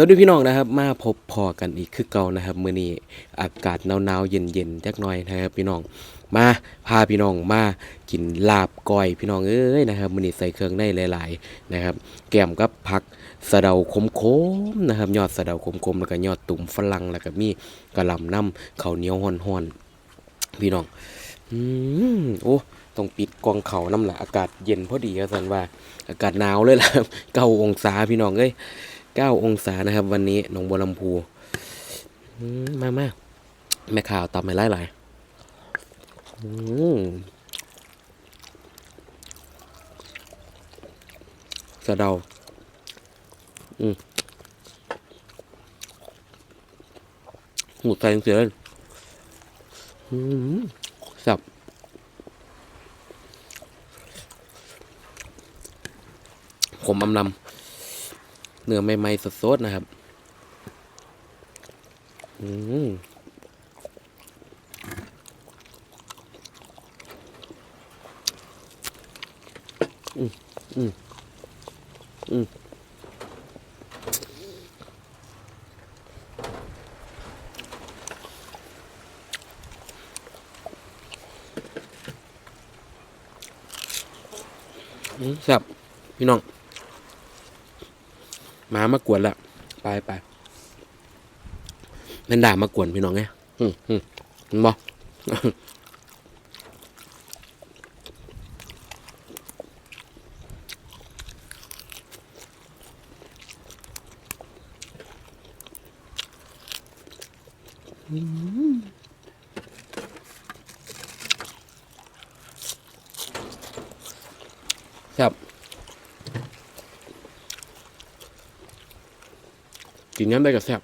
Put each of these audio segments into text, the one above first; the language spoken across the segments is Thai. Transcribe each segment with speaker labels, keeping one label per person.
Speaker 1: สวัสดีพี่น้องนะครับมาพบพอกันอีกคือเก่านะครับมื้อนี้อากาศหนาวๆเย็นๆจักหน่อยนะครับพี่น้องมาพาพี่น้องมากินลาบก้อยพี่น้องเอ้ยนะครับมื้อนี้ใส่เครื่องในหลาย ๆนะครับ แกมกับผักสะเดาคมๆนะครับยอดสะเดาคมๆแล้วก็ยอดตุ่มฝรั่งแล้วก็มีกระลำน้ำข้าวเหนียวฮ้อนๆพี่น้องอืมโอ้ต้องปิดกองเขาน้ำละอากาศเย็นพอดีครับสันว่า อากาศหนาวเลยล่ะเก้าองศาพี่น้องเอ้ย เก้าองศานะครับ วันนี้หนองบัวลำพูอืมมามาแม่ข่าวตำให้หลายหลายสะเดาอืมหูใส่เสียเลยสับผมอำลำ เนื้อใหม่ๆสดๆนะครับ อืมอืมอืมอืมครับพี่น้อง มามากวนละไปไปแม่นด่ามากวนพี่น้องไงอืมอืมเห็นบ่อืม กินย้ำได้กับแซ่บ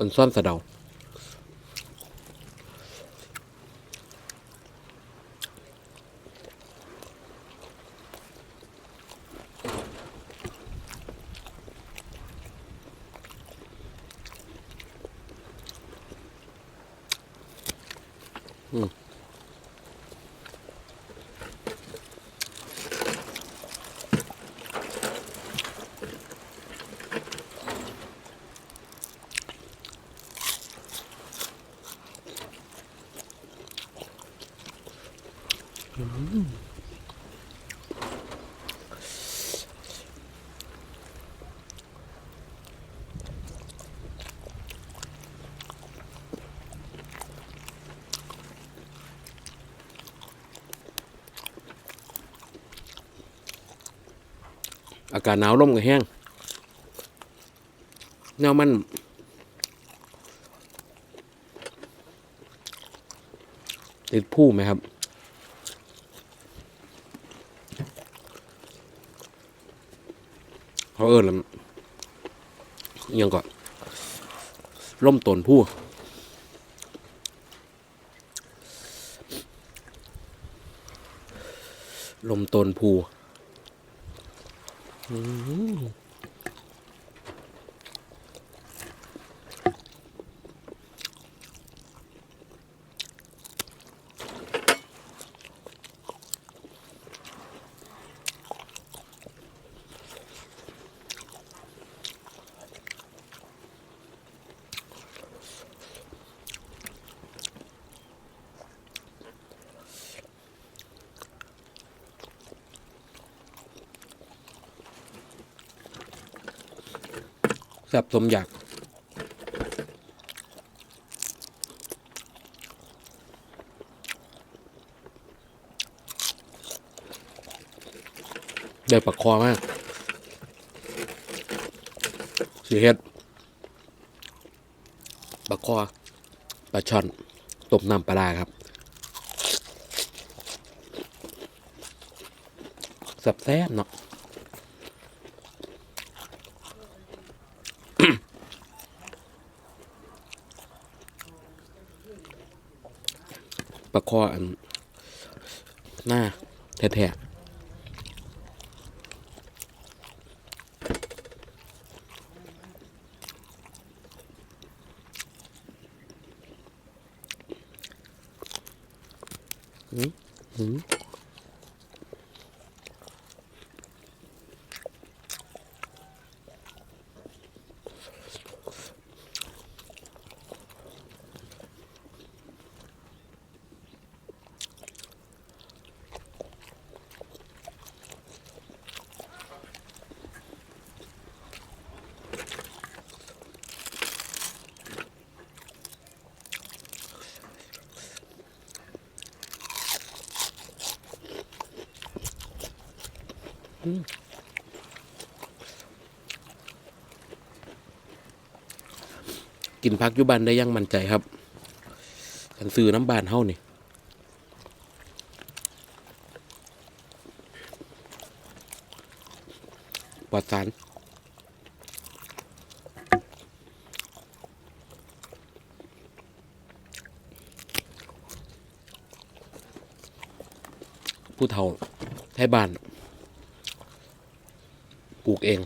Speaker 1: อันซ่อ อากาศหนาวลมก็แห้งแนวมันติดผู้ไหมครับ เขาเอิญแล้วยังก่อนล่มตนผู้ลมตนผู้ แซ่บสมอยากได้ปากคอมากสีเฮ็ดปลาคอปลาช่อนต้มน้ำปลาร้าครับแซ่บแซ่บๆเนาะ คออัน หน้าแท้ๆอืมอืม กินพักอยุบันได้ยังมั่นใจครับกันซื้อน้ำบานเฮานี่ปลอดสารผู้เฒ่าไทยบ้าน ลูกเอง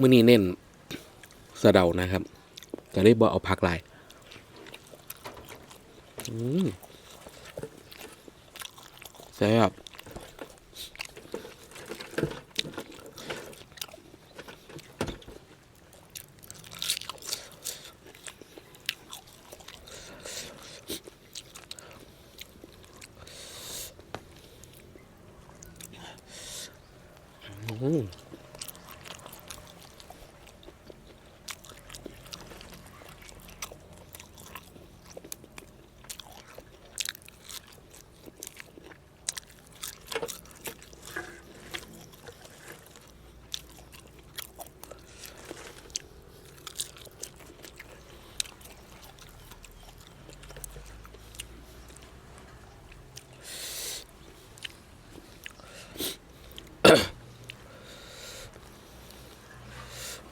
Speaker 1: มื่อนี้เน้นสะเดานะครับก็เลยบอเอาผักหลายแซ่บอืม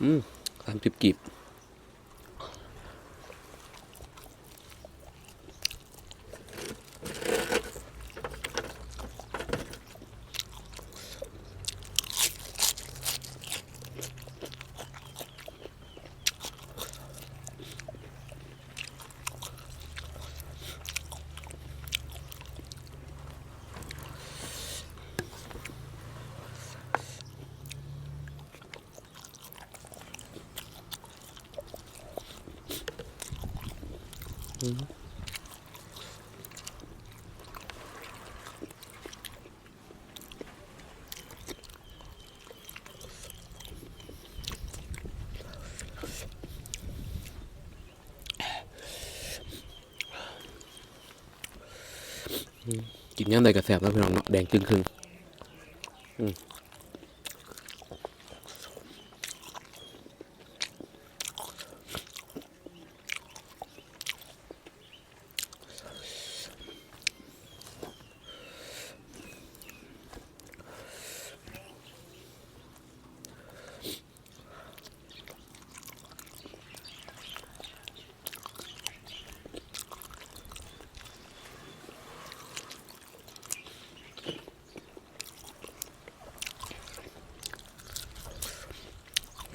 Speaker 1: อืมสามสิบกีบกิน ย่างใดกระแสบแล้วพี่น้องเนาะแดงจึงครึ่ง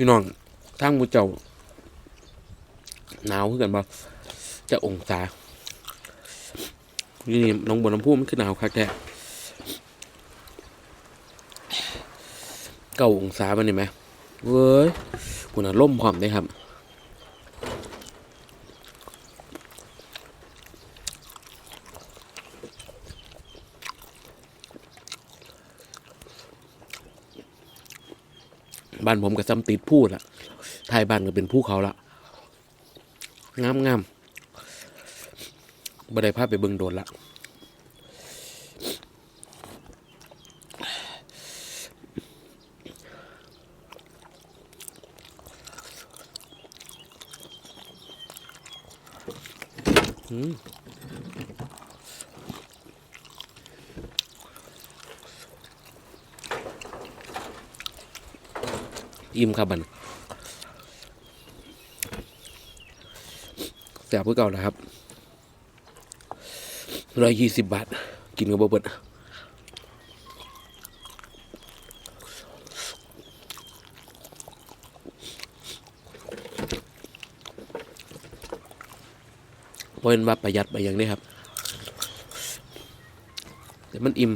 Speaker 1: พี่น้องทางมูเจ้าหนาวขึ้นกันบ่จะองศานี่น้องบนน้ำพุมันคือหนาวคักแท้เก้าองศามันเห็นไหมเว้ยคุณน่ะล่มหอมได้ครับ บ้านผมกับซ้ำติดพูดละท้ายบ้านก็เป็นภูเขาละงามงามบ่ได้พาไปเบิ่งโดนละอืม อิ่มครับบันแซ่บเพื่อเก่านะครับร้อยยี่สิบบาท กินกับบ่เบิดเพราะเป็นว่าประหยัดไปอย่างนี้ครับ แต่มันอิ่ม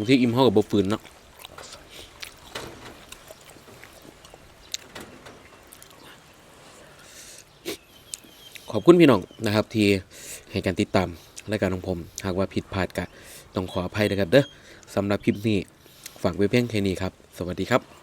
Speaker 1: างทีอิ่มห้อกับบฟืนเนาะขอบคุณพี่น้องนะครับ ที่ให้การติดตามรายการของผม หากว่าผิดพลาดก็ต้องขออภัยนะครับเด้อสำหรับคลิปนี้ฝากไว้เพียงแค่นี้ครับ สวัสดีครับ